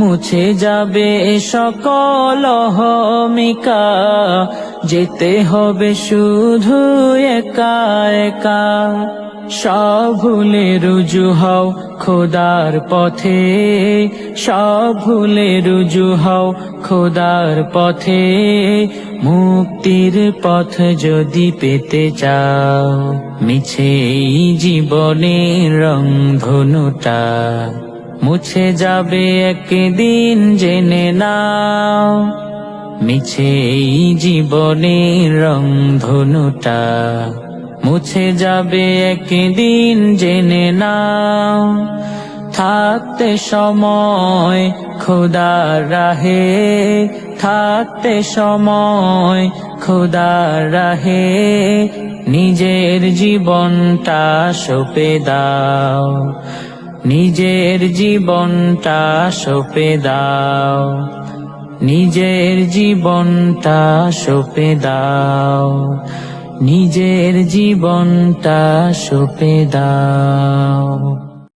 মুছে যাবে সকল হমিকা যেতে হবে শুধু একা একা। সব ভুলে রুজু হও খোদার পথে। সব ভুলে রুজু হও খোদার পথে। মুক্তির পথ যদি পেতে চাও, মিছে জীবনের রং ধনুটা মুছে যাবে একদিন জেনে নাও। মিছে এই জীবনের রং ধনুটা মুছে যাবে একদিন জেনে নাও। থাকতে সময় খোদার রাহে, থাকতে সময় খোদার রাহে, নিজের জীবনটা সপে দাও। নিজের জীবনটা সপে দাও। নিজের জীবনটা সপে দাও। নিজের জীবনটা সপে দাও।